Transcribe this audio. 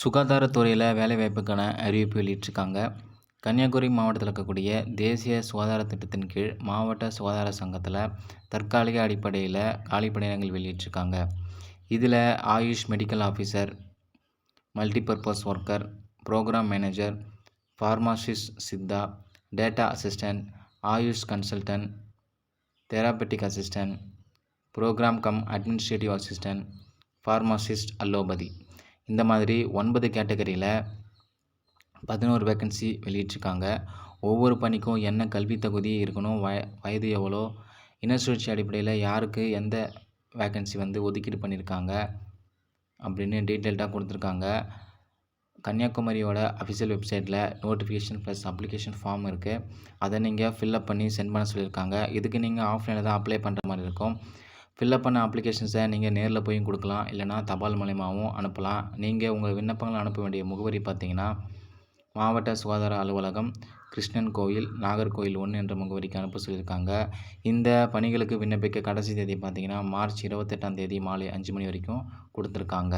சுகாதாரத்துறையில் வேலைவாய்ப்புக்கான அறிவிப்பு வெளியிட்டிருக்காங்க. கன்னியாகுமரி மாவட்டத்தில் இருக்கக்கூடிய தேசிய சுகாதார திட்டத்தின் கீழ் மாவட்ட சுகாதார சங்கத்தில் தற்காலிக அடிப்படையில் காலிப்பணியிடங்கள் வெளியிட்டிருக்காங்க. இதில் Ayush medical officer multipurpose worker programme manager pharmacist Siddha data assistant Ayush consultant therapeutic assistant programme cum administrative assistant pharmacist allopathy. இந்த மாதிரி ஒன்பது கேட்டகரியில் பதினோரு வேக்கன்சி வெளியிட்டிருக்காங்க. ஒவ்வொரு பணிக்கும் என்ன கல்வி தகுதி இருக்கணும் வய வயது எவ்வளோ இன சுழற்சி அடிப்படையில் யாருக்கு எந்த வேக்கன்சி வந்து ஒதுக்கீடு பண்ணியிருக்காங்க அப்படின்னு டீட்டெயில்டாக கொடுத்துருக்காங்க. கன்னியாகுமரியோட அஃபிஷியல் வெப்சைட்டில் நோட்டிஃபிகேஷன் ப்ளஸ் அப்ளிகேஷன் ஃபார்ம் இருக்குது அதை நீங்கள் ஃபில்லப் பண்ணி சென்ட் பண்ண சொல்லியிருக்காங்க. இதுக்கு நீங்கள் ஆஃப்லைனில் தான் அப்ளை பண்ணுற மாதிரி இருக்கும். ஃபில்அப் பண்ண அப்ளிகேஷன்ஸை நீங்கள் நேரில் போயும் கொடுக்கலாம். இல்லைனா தபால் மூலயமாவும் அனுப்பலாம். நீங்கள் உங்கள் விண்ணப்பங்களை அனுப்ப வேண்டிய முகவரி பார்த்தீங்கன்னா மாவட்ட சுகாதார அலுவலகம் கிருஷ்ணன் கோயில் நாகர்கோயில் ஒன்று என்ற முகவரிக்கு அனுப்ப சொல்லியிருக்காங்க. இந்த பணிகளுக்கு விண்ணப்பிக்க கடைசி தேதி பார்த்தீங்கன்னா மார்ச் இருபத்தெட்டாம் தேதி மாலை அஞ்சு மணி வரைக்கும் கொடுத்துருக்காங்க.